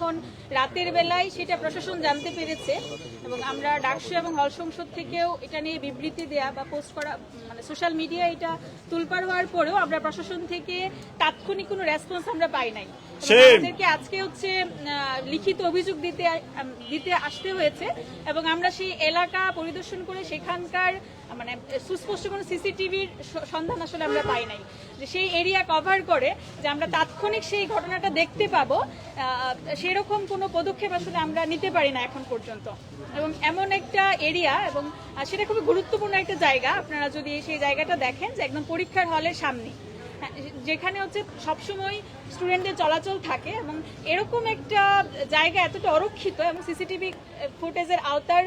যখন রাতের বেলায় সেটা প্রশাসন জানতে পেরেছে এবং আমরা ডাকসু এবং হল সংসদ থেকেও এটা নিয়ে বিবৃতি দেয়া বা পোস্ট করা মানে সোশ্যাল মিডিয়া এটা তুলপার হওয়ার পরেও আমরা প্রশাসন থেকে তাৎক্ষণিক কোনো রেসপন্স আমরা পাই নাই। আমাদেরকে আজকে হচ্ছে লিখিত অভিযোগ দিতে দিতে আসতে হয়েছে এবং আমরা সেই এলাকা পরিদর্শন করে সেখানকার মানে সুস্পষ্ট কোনো সিসিটিভির সন্ধান আসলে আমরা পাই নাই। যে সেই এরিয়া কভার করে যে আমরা তাৎক্ষণিক সেই ঘটনাটা দেখতে পাবো সেরকম কোনো পদক্ষেপ আসলে আমরা নিতে পারি না এখন পর্যন্ত। এবং এমন একটা এরিয়া এবং সেটা খুবই গুরুত্বপূর্ণ একটা জায়গা। আপনারা যদি সেই জায়গাটা দেখেন যে একদম পরীক্ষার হলের সামনে হ্যাঁ, যেখানে হচ্ছে সবসময় স্টুডেন্টদের চলাচল থাকে এবং এরকম একটা জায়গা এতটা অরক্ষিত এবং সিসিটিভি ফুটেজের আওতার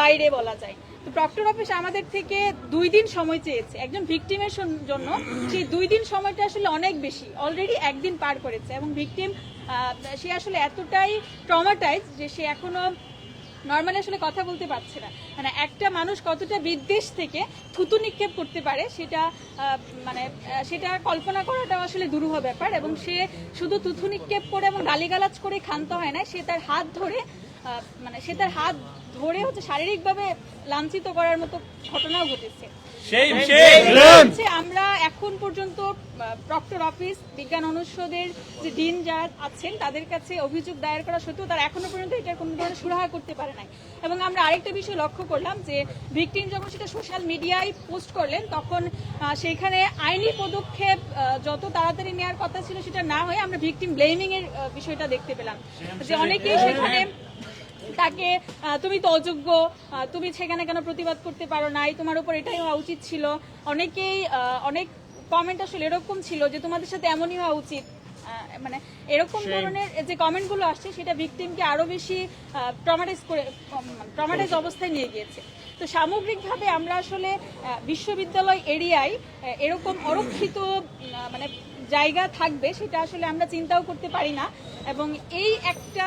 বাইরে বলা যায়। তো প্রক্টর অফিস আমাদের থেকে দুই দিন সময় চেয়েছে, একজন ভিকটিমের জন্য। সেই দুই দিন সময়টা আসলে অনেক বেশি। অলরেডি একদিন পার করেছে এবং ভিকটিম সে আসলে এতটাই ট্রমাটাইজ যে সে এখনও নর্মালি আসলে কথা বলতে পারছে না। মানে একটা মানুষ কতটা বিদ্বেষ থেকে থুতু নিক্ষেপ করতে পারে সেটা মানে সেটা কল্পনা করাটাও আসলে দুরূহ ব্যাপার এবং সে শুধু থুতু নিক্ষেপ করে এবং গালিগালাজ করে ক্ষান্ত হয় না সে তার হাত ধরে মানে সে তার হাত ধরে হচ্ছে শারীরিকভাবে লাঞ্ছিত করার মতো ঘটনাও ঘটেছে। আমরা এখন পর্যন্ত প্রক্টর অফিস বিজ্ঞান অনুষদের যে ডিন যারা আছেন তাদের কাছে অভিযোগ দায়ের করা সত্ত্বেও তারা এখনও পর্যন্ত এটার কোনো ধরনের সুরাহা করতে পারে নাই। এবং আমরা আরেকটা বিষয় লক্ষ্য করলাম যে ভিকটিম যখন সেটা সোশ্যাল মিডিয়ায় পোস্ট করলেন তখন সেখানে আইনি পদক্ষেপ যত তাড়াতাড়ি নেওয়ার কথা ছিল সেটা না হয়ে আমরা ভিকটিম ব্লেমিং এর বিষয়টা দেখতে পেলাম। যে অনেকেই সেখানে তাকে তুমি তো অযোগ্য তুমি সেখানে কেন প্রতিবাদ করতে পারো নাই? তোমার উপর এটাই হওয়া উচিত ছিল। অনেকেই অনেক কমেন্ট আসলে এরকম ছিল যে তোমাদের সাথে এমনই হওয়া উচিত। মানে এরকম ধরনের যে কমেন্টগুলো আসছে সেটা ভিকটিমকে আরও বেশি ট্রমাটাইজ করে ট্রমাটাইজ অবস্থায় নিয়ে গিয়েছে। তো সামগ্রিকভাবে আমরা আসলে বিশ্ববিদ্যালয় এরিয়ায় এরকম অরক্ষিত মানে জায়গা থাকবে সেটা আসলে আমরা চিন্তাও করতে পারি না। এবং এই একটা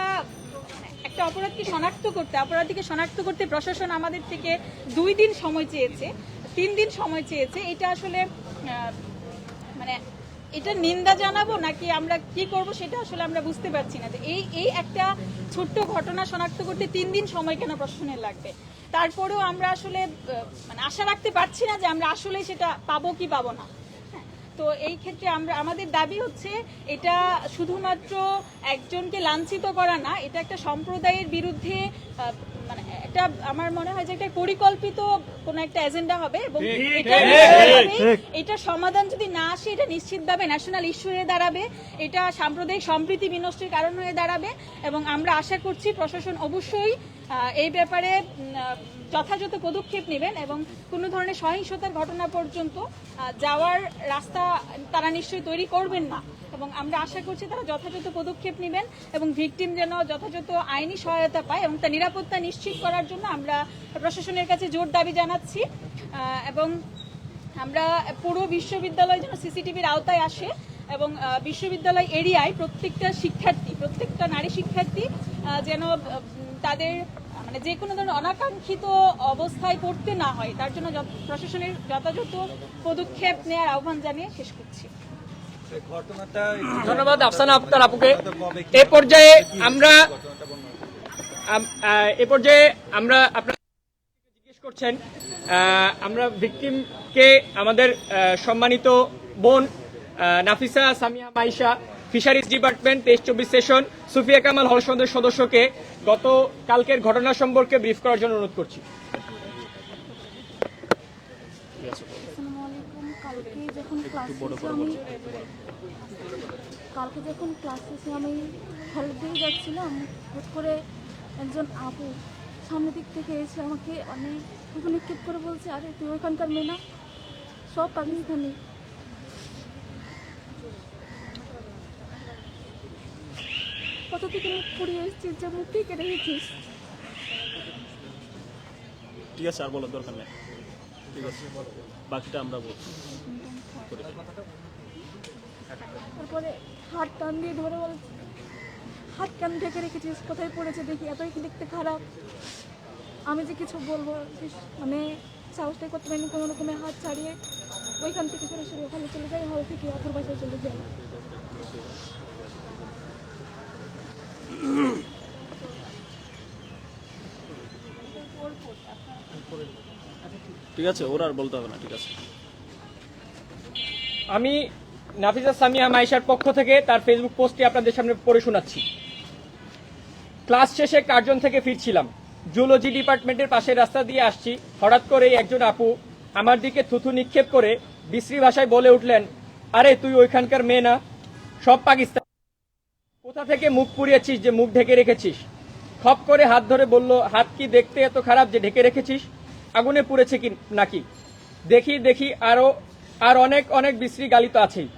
একটা অপরাধকে শনাক্ত করতে, অপরাধীকে শনাক্ত করতে প্রশাসন আমাদের থেকে দুই দিন সময় চেয়েছে, তিন দিন সময় চেয়েছে। এটা আসলে মানে এটা নিন্দা জানাব নাকি আমরা কি করব সেটা আসলে আমরা বুঝতে পারছি না। যে এই এই একটা ছোট্ট ঘটনা শনাক্ত করতে তিন দিন সময় কেন প্রশাসনের লাগবে? তারপরেও আমরা আসলে মানে আশা রাখতে পারছি না যে আমরা আসলে সেটা পাবো কি পাবো না। তো এই ক্ষেত্রে আমরা, আমাদের দাবি হচ্ছে এটা শুধুমাত্র একজনকে লাঞ্ছিত করা না, এটা একটা সম্প্রদায়ের বিরুদ্ধে এটা আমার মনে হয় যে একটা পরিকল্পিত কোনো একটা এজেন্ডা হবে এবং এটা এটা সমাধান যদি না আসে এটা নিশ্চিতভাবে ন্যাশনাল ইস্যু হয়ে দাঁড়াবে এটা সাম্প্রদায়িক সম্প্রীতি বিনষ্টের কারণ হয়ে দাঁড়াবে এবং আমরা আশা করছি প্রশাসন অবশ্যই এই ব্যাপারে যথাযথ পদক্ষেপ নেবেন এবং কোনো ধরনের সহিংসতার ঘটনা পর্যন্ত যাওয়ার রাস্তা তারা নিশ্চয়ই তৈরি করবেন না। এবং আমরা আশা করছি তারা যথাযথ পদক্ষেপ নেবেন এবং ভিকটিম যেন যথাযথ আইনি সহায়তা পায় এবং তার নিরাপত্তা নিশ্চিত করার জন্য আমরা প্রশাসনের কাছে জোর দাবি জানাচ্ছি। এবং আমরা পুরো বিশ্ববিদ্যালয় যেন সিসিটিভির আওতায় আসে এবং বিশ্ববিদ্যালয় এরিয়ায় প্রত্যেকটা শিক্ষার্থী, প্রত্যেকটা নারী শিক্ষার্থী যেন তাদের মানে যে কোনো ধরনের অনাকাঙ্ক্ষিত অবস্থায় পড়তে না হয়, তার জন্য প্রশাসনের যথাযথ পদক্ষেপ নেওয়ার আহ্বান জানিয়ে শেষ করছি। ধন্যবাদ আফসানা আক্তার আপুকে। এ পর্যায়ে আমরা এ পর্যায়ে আমরা আপনারা জিজ্ঞেস করছেন আমরা ভিকটিমকে আমাদের সম্মানিত বোন নাফিসা, সামিয়া, মাইশা, ফিশারিজ ডিপার্টমেন্ট, তেইশ চব্বিশ সেশন, সুফিয়া কামাল হল সন্ধ্যের সদস্যকে গত কালকের ঘটনা সম্পর্কে ব্রিফ করার জন্য অনুরোধ করছি আসসালামু আলাইকুম কালকে যখন ক্লাস আমি কালকে যখন ক্লাস শেষে আমি হলের দিকে যাচ্ছিলাম হুট করে একজন আপু সামনের দিক থেকে এসে আমাকে অনেক টুকু নিক্ষেপ করে বলছে আরে তুই ওখানকার মেয়ে না? সব পাকিস্তানি। কত থেকে মুখ পুড়িয়ে এসেছিস যে মুখটি কেটে গেছিস ঠিক আছে আর বলার দরকার নেই। ঠিক আছে বাকিটা আমরা বলছি। তারপরে হাত টান দিয়ে ধরে বলে। হাত টান ঢেকে রেখেছিস, কোথায় পড়েছে দেখি, এতই দেখতে খারাপ। আমি যে কিছু বলব মানে সাহসটাই করতে পারিনি কোনো রকমে হাত ছাড়িয়ে। ওইখান থেকে সরাসরি ওখানে চলে যাই, হল থেকে অথর বাসায় চলে যাই। ঠিক আছে, ওর আর বলতে হবে না, ঠিক আছে। আমি নাফিজা সামিয়া মাইশার পক্ষ থেকে তার ফেসবুক পোস্টটি আপনাদের সামনে পড়ে শোনাচ্ছি। ক্লাস শেষে কার্জন থেকে ফিরছিলাম। জুলজি ডিপার্টমেন্টের পাশের রাস্তা দিয়ে আসছি। হঠাৎ করেই একজন আপু আমার দিকে থুথু নিক্ষেপ করে বিশ্রী ভাষায় বলে উঠলেন, আরে, তুই ওইখানকার মেয়ে না? সব পাকিস্তান কোথা থেকে মুখ পুড়িয়েছিস যে মুখ ঢেকে রেখেছিস? খপ করে হাত ধরে বলল, হাত কি দেখতে এত খারাপ যে ঢেকে রেখেছিস? আগুনে পুড়েছে কি, নাকি? দেখি দেখি, আরও আর অনেক অনেক বিশ্রী গালি তো আছেই।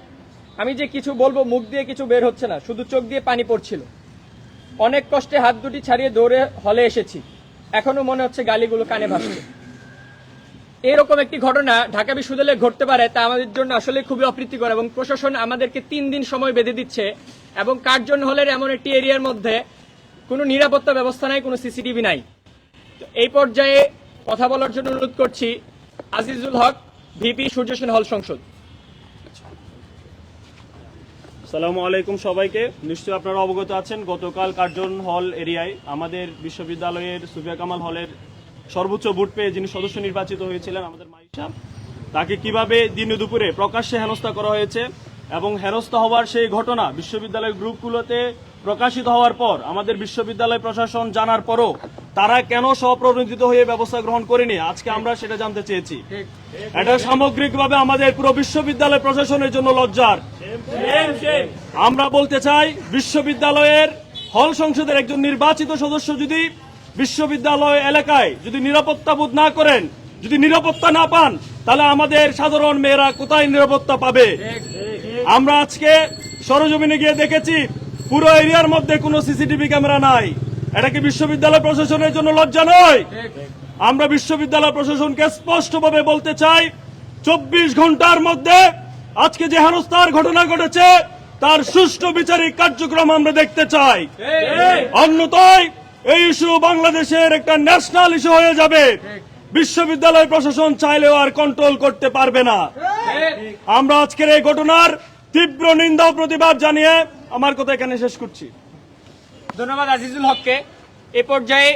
আমি যে কিছু বলব, মুখ দিয়ে কিছু বের হচ্ছে না, শুধু চোখ দিয়ে পানি পড়ছিল। অনেক কষ্টে হাত দুটি ছাড়িয়ে দৌড়ে হলে এসেছি। এখনও মনে হচ্ছে গালিগুলো কানে ভাসছে। এরকম একটি ঘটনা ঢাকা বিশ্ববিদ্যালয়ে ঘটতে পারে, তা আমাদের জন্য আসলে খুবই অপ্রীতিকর এবং প্রশাসন আমাদেরকে তিন দিন সময় বেঁধে দিচ্ছে এবং কার্জন হলের এমন একটি এরিয়ার মধ্যে কোনো নিরাপত্তা ব্যবস্থা নাই, কোনো সিসিটিভি নাই। এই পর্যায়ে কথা বলার জন্য অনুরোধ করছি, আজিজুল হক ভিপি সূর্য সেন হল সংসদ। সালামু আলাইকুম সবাইকে। নিশ্চয়ই আপনারা অবগত আছেন, গতকাল কার্জন হল এরিয়ায় আমাদের বিশ্ববিদ্যালয়ের সুফিয়া কামাল হলের সর্বোচ্চ ভোট পেয়ে যিনি সদস্য নির্বাচিত হয়েছিলেন আমাদের মাইশা তাকে কীভাবে দিনে দুপুরে প্রকাশ্যে হেনস্থা করা হয়েছে এবং হেনস্থা হওয়ার সেই ঘটনা বিশ্ববিদ্যালয়ের গ্রুপগুলোতে প্রকাশিত হওয়ার পর, আমাদের বিশ্ববিদ্যালয় প্রশাসন জানার পরও তারা কেন স্বপ্রণোদিত হয়ে ব্যবস্থা গ্রহণ করেনি, আজকে আমরা সেটা জানতে চেয়েছি। এটা সামগ্রিকভাবে আমাদের পুরো বিশ্ববিদ্যালয় প্রশাসনের জন্য লজ্জার। আমরা বলতে চাই, বিশ্ববিদ্যালয়ের হল সংসদের একজন নির্বাচিত সদস্য যদি বিশ্ববিদ্যালয় এলাকায় যদি নিরাপত্তা বোধ না করেন, যদি নিরাপত্তা না পান, তাহলে আমাদের সাধারণ মেয়েরা কোথায় নিরাপত্তা পাবে? আমরা আজকে সরজমিনে গিয়ে দেখেছি পুরো এরিয়ার মধ্যে কোনো সিসিটিভি ক্যামেরা নাই। এটা কি বিশ্ববিদ্যালয় প্রশাসনের জন্য লজ্জা নয়? আমরা বিশ্ববিদ্যালয় প্রশাসনকে স্পষ্টভাবে বলতে চাই, চব্বিশ ঘণ্টার মধ্যে আজকে যে হেনস্থার ঘটনা ঘটেছে, তার সুষ্ঠু বিচারিক কার্যক্রম আমরা দেখতে চাই। অন্যথায় এই ইস্যু বাংলাদেশের একটা ন্যাশনাল ইস্যু হয়ে যাবে। বিশ্ববিদ্যালয় প্রশাসন চাইলেও আর কন্ট্রোল করতে পারবে না। আমরা আজকের এই ঘটনার তীব্র নিন্দা প্রতিবাদ জানিয়ে আমার কথা এখানে শেষ করছি। ধন্যবাদ আজিজুল হককে। এ পর্যায়ে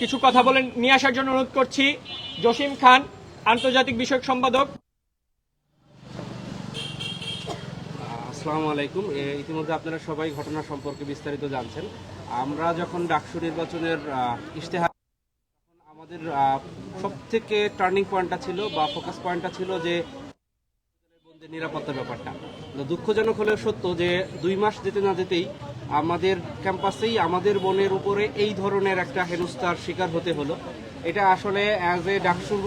কিছু কথা বলে নিয়ে আসার জন্য অনুরোধ করছি। জসিম খান আন্তর্জাতিক বিষয়ক সম্পাদক। আসসালামু আলাইকুম। ইতিমধ্যে আপনারা সবাই ঘটনা সম্পর্কে বিস্তারিত জানছেন। আমরা যখন ডাকসু নির্বাচনের ইশতেহার তখন আমাদের সব থেকে টার্নিং পয়েন্টটা ছিল বা ফোকাস পয়েন্টটা ছিল যে বন্ধের নিরাপত্তা ব্যাপারটা। দুঃখজনক হলেও সত্য যে দুই মাস যেতে না যেতেই আমাদের ক্যাম্পাসেই আমাদের বনের উপরে এই ধরনের একটা হেনস্থার শিকার হতে হলো। এটা আসলে অ্যাজ এ ডাকসুর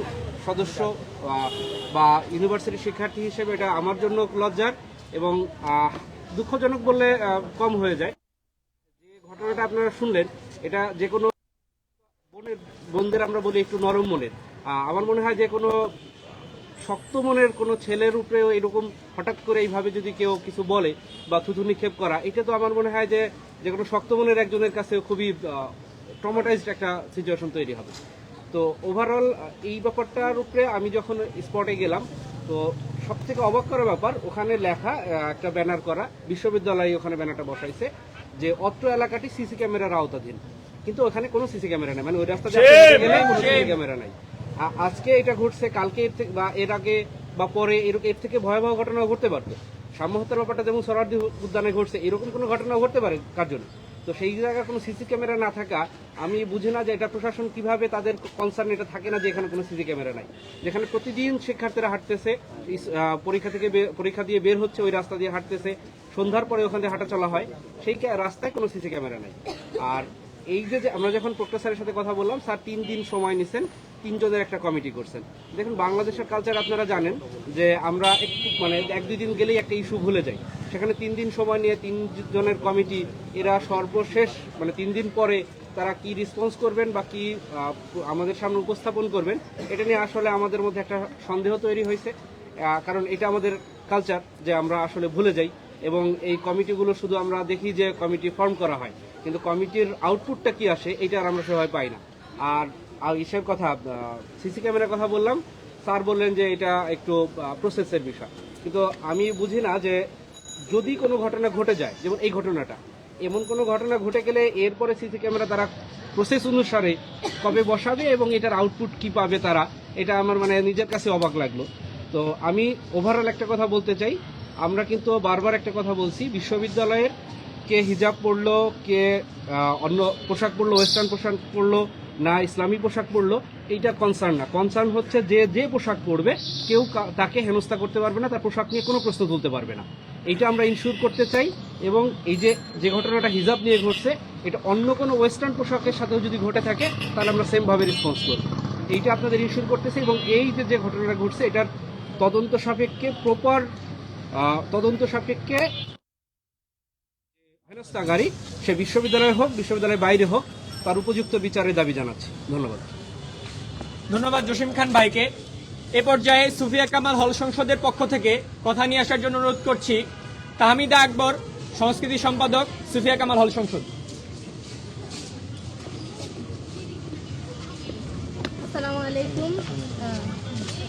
সদস্য বা ইউনিভার্সিটি শিক্ষার্থী হিসেবে এটা আমার জন্য লজ্জার এবং দুঃখজনক বললে কম হয়ে যায়। যে ঘটনাটা আপনারা শুনলেন, এটা যে কোনো বনের বন্ধের আমরা বলি একটু নরম মনের। আমার মনে হয় যে কোনো শক্ত মনের কোনো ছেলের উপরেও এরকম হঠাৎ করে এইভাবে যদি কেউ কিছু বলে বা থুথু নিক্ষেপ করা এটা তো আমার মনে হয় যে যে কোনো শক্ত মনের একজনের কাছে খুবই ট্রমাটাইজড একটা সিচুয়েশন তৈরি হবে। তো ওভারঅল এই ব্যাপারটার উপরে আমি যখন স্পটে গেলাম তো সব থেকে অবাক করার ব্যাপার ওখানে লেখা একটা ব্যানার করা বিশ্ববিদ্যালয় ওখানে ব্যানারটা বসাইছে যে অত্র এলাকাটি সিসি ক্যামেরার আওতাধীন। কিন্তু ওখানে কোনো সিসি ক্যামেরা নেই মানে ওই রাস্তা ক্যামেরা নাই। আজকে এটা ঘটছে, কালকে এর থেকে বা এর আগে বা পরে এরকম এর থেকে ভয়াবহ ঘটনা ঘটতে পারতো সাম্য ব্যাপারটা যেমন সরার্দি উদ্যানে ঘটছে, এরকম কোনো ঘটনা ঘটতে পারে কার জন্য? তো সেই জায়গায় কোনো সিসি ক্যামেরা না থাকা, আমি বুঝি না যে এটা প্রশাসন কীভাবে তাদের কনসার্ন এটা থাকে না যে এখানে কোনো সিসি ক্যামেরা নাই। যেখানে প্রতিদিন শিক্ষার্থীরা হাঁটতেছে পরীক্ষা থেকে পরীক্ষা দিয়ে বের হচ্ছে, ওই রাস্তা দিয়ে হাঁটতেছে, সন্ধ্যার পরে ওখান দিয়ে হাঁটা চলা হয়। সেই রাস্তায় কোনো সিসি ক্যামেরা নাই। আর এই যে আমরা যখন প্রক্টর স্যারের সাথে কথা বললাম, স্যার তিন দিন সময় নিছেন, তিনজনের একটা কমিটি করছেন। দেখুন, বাংলাদেশের কালচার আপনারা জানেন যে আমরা একটু মানে এক দুই দিন গেলেই একটা ইস্যু ভুলে যাই। সেখানে তিন দিন সময় নিয়ে তিনজনের কমিটি, এরা সর্বশেষ মানে তিন দিন পরে তারা কি রেসপন্স করবেন বা কি আমাদের সামনে উপস্থাপন করবেন, এটা নিয়ে আসলে আমাদের মধ্যে একটা সন্দেহ তৈরি হয়েছে। কারণ এটা আমাদের কালচার যে আমরা আসলে ভুলে যাই এবং এই কমিটিগুলো শুধু আমরা দেখি যে কমিটি ফর্ম করা হয়। কিন্তু কমিটির আউটপুটটা কি আসে এটা আর আমরা সবাই পাই না। আর আর ইসের কথা সিসি ক্যামেরার কথা বললাম, স্যার বললেন যে এটা একটু প্রসেসের বিষয়। কিন্তু আমি বুঝি না যে যদি কোনো ঘটনা ঘটে যায়, যেমন এই ঘটনাটা, এমন কোনো ঘটনা ঘটে গেলে এরপরে সিসি ক্যামেরা তারা প্রসেস অনুসারে কবে বসাবে এবং এটার আউটপুট কি পাবে তারা, এটা আমার মানে নিজের কাছে অবাক লাগল। তো আমি ওভারঅল একটা কথা বলতে চাই, আমরা কিন্তু বারবার একটা কথা বলছি, বিশ্ববিদ্যালয়ের কে হিজাব পরলো, কে অন্য পোশাক পরলো ওয়েস্টার্ন পোশাক পরলো, না ইসলামী পোশাক পরলো, এইটা কনসার্ন না। কনসার্ন হচ্ছে যে যে পোশাক পরবে, কেউ তাকে হেনস্থা করতে পারবে না, তার পোশাক নিয়ে কোনো প্রশ্ন তুলতে পারবে না। এইটা আমরা ইনশিওর করতে চাই, এবং এই যে যে ঘটনাটা হিজাব নিয়ে ঘটছে, এটা অন্য কোনো ওয়েস্টার্ন পোশাকের সাথেও যদি ঘটে থাকে, তাহলে আমরা সেমভাবে রেসপন্স করব। এইটা আপনাদের ইনশিওর করতেছি এবং এই যে যে ঘটনাটা ঘটছে, এটার তদন্ত সাপেক্ষে প্রপার তদন্ত সাপেক্ষে হেনস্থাকারী সে বিশ্ববিদ্যালয়ে হোক বিশ্ববিদ্যালয়ের বাইরে হোক তার উপযুক্ত বিচারের দাবি জানাচ্ছি। ধন্যবাদ। ধন্যবাদ জসিম খান ভাইকে। এ পর্যায়ে সুফিয়া কামাল হল সংসদের পক্ষ থেকে কথা নিয়ে আসার জন্য অনুরোধ করছি। তাহমিদা আকবর সংস্কৃতি সম্পাদক সুফিয়া কামাল হল সংসদ। আসসালামু আলাইকুম।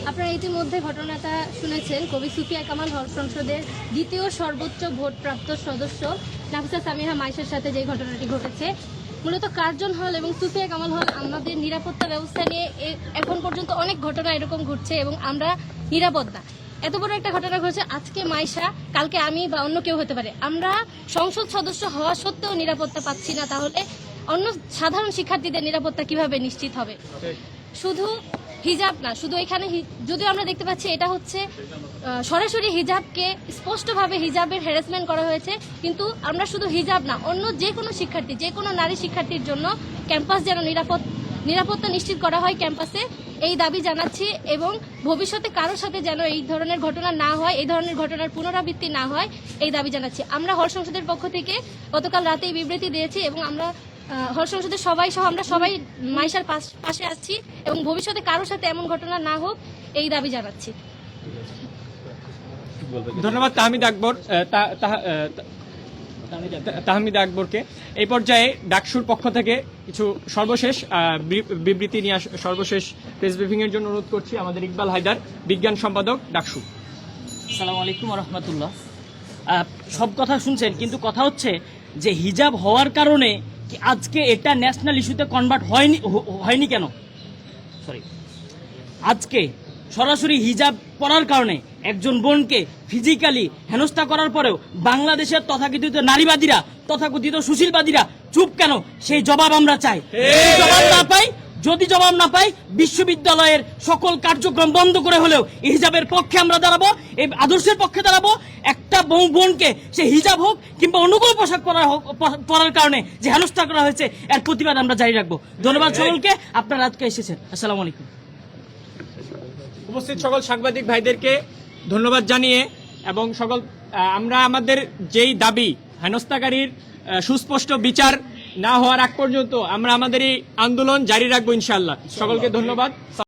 আপনারা ইতিমধ্যে ঘটনাটা শুনেছেন। কবি সুফিয়া কামাল হল সংসদের দ্বিতীয় সর্বোচ্চ ভোটপ্রাপ্ত সদস্য। নাফিসা সামিহা মাইশের সাথে যে ঘটনাটি ঘটেছে, মূলত কার্জন হল এবং সুফিয়া কামাল হল আমাদের নিরাপত্তা ব্যবস্থা নিয়ে এখন পর্যন্ত অনেক ঘটনা এরকম ঘটছে এবং আমরা নিরাপদ না। এত বড় একটা ঘটনা ঘটেছে, আজকে মাইশা, কালকে আমি বা অন্য কেউ হতে পারে। আমরা সংসদ সদস্য হওয়া সত্ত্বেও নিরাপত্তা পাচ্ছি না, তাহলে অন্য সাধারণ শিক্ষার্থীদের নিরাপত্তা কীভাবে নিশ্চিত হবে? শুধু হিজাব না, শুধু এখানে যদিও আমরা দেখতে পাচ্ছি এটা হচ্ছে সরাসরি হিজাবকে স্পষ্টভাবে হিজাবের হ্যারাসমেন্ট করা হয়েছে, কিন্তু আমরা শুধু হিজাব না, অন্য যে কোনো শিক্ষার্থী যে কোনো নারী শিক্ষার্থীর জন্য ক্যাম্পাস যেন নিরাপদ, নিরাপত্তা নিশ্চিত করা হয় ক্যাম্পাসে এই দাবি জানাচ্ছি এবং ভবিষ্যতে কারোর সাথে যেন এই ধরনের ঘটনা না হয়, এই ধরনের ঘটনার পুনরাবৃত্তি না হয়, এই দাবি জানাচ্ছি। আমরা হল সংসদের পক্ষ থেকে গতকাল রাতে বিবৃতি দিয়েছি এবং আমরা হল সংসদের সবাই সহ আমরা সবাই মাইশার পাশ- পাশে আছি এবং ভবিষ্যতে কারোর সাথে এমন ঘটনা না হোক এই দাবি জানাচ্ছি। ধন্যবাদ তাহমিদ আকবর তাহমিদ আকবরকে। এই পর্যায়ে ডাকসুর পক্ষ থেকে কিছু সর্বশেষ বি- বিবৃতি নিয়ে আস- সর্বশেষ প্রেস ব্রিফিং এর জন্য অনুরোধ করছি আমাদের ইকবাল হায়দার বিজ্ঞান সম্পাদক ডাকসু। আসসালামু আলাইকুম রহমতুল্লাহ সব কথা শুনছেন কিন্তু কথা হচ্ছে যে হিজাব হওয়ার কারণে আজকে এটা ন্যাশনাল ইস্যুতে কনভার্ট হয়নি হয়নি কেন? সরি আজকে সরাসরি হিজাব পরার কারণে একজন বোনকে ফিজিক্যালি হেনস্থা করার পরেও বাংলাদেশের তথাকথিত নারীবাদীরা, তথাকথিত সুশীলবাদীরা চুপ কেন? সেই জবাব আমরা চাই। জবাব না পাই, যদি জবাব না পাই, বিশ্ববিদ্যালয়ের সকল কার্যক্রম বন্ধ করে হলেও হিজাবের পক্ষে আমরা দাঁড়াবো, এই আদর্শের পক্ষে দাঁড়াবো বউ বোনকে সে হিজাব হোক কিংবা অনুকূল পোশাক পরা হোক পরার কারণে যে হেনস্থা করা হয়েছে এর প্রতিবাদ আমরা জারি রাখব। ধন্যবাদ সকলকে। আপনারা আজকে এসেছেন। আসসালামু আলাইকুম। উপস্থিত সকল সাংবাদিক ভাইদেরকে ধন্যবাদ জানিয়ে এবং সকল আমরা আমাদের যেই দাবি হেনস্থাকারীর সুস্পষ্ট বিচার না হওয়ার আগ পর্যন্ত আমরা আমাদের এই আন্দোলন জারি রাখব ইনশাল্লাহ সকলকে ধন্যবাদ।